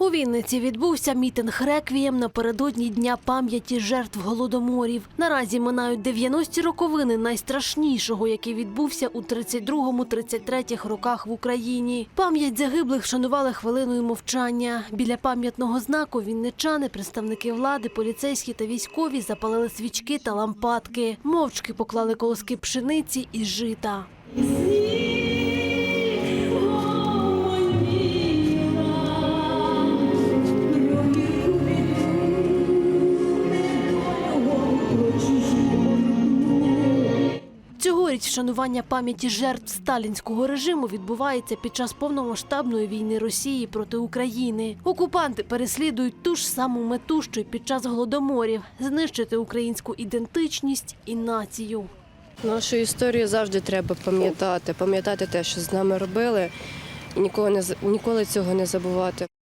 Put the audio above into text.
У Вінниці відбувся мітинг реквієм напередодні Дня пам'яті жертв голодоморів. Наразі минають 90-ті роковини найстрашнішого, який відбувся у 32-33 роках в Україні. Пам'ять загиблих вшанували хвилиною мовчання. Біля пам'ятного знаку вінничани, представники влади, поліцейські та військові запалили свічки та лампадки. Мовчки поклали колоски пшениці і жита. Цьогоріч вшанування пам'яті жертв сталінського режиму відбувається під час повномасштабної війни Росії проти України. Окупанти переслідують ту ж саму мету, що й під час голодоморів знищити українську ідентичність і націю. Нашу історію завжди треба пам'ятати, пам'ятати те, що з нами робили, і ніколи не ніколи цього не забувати.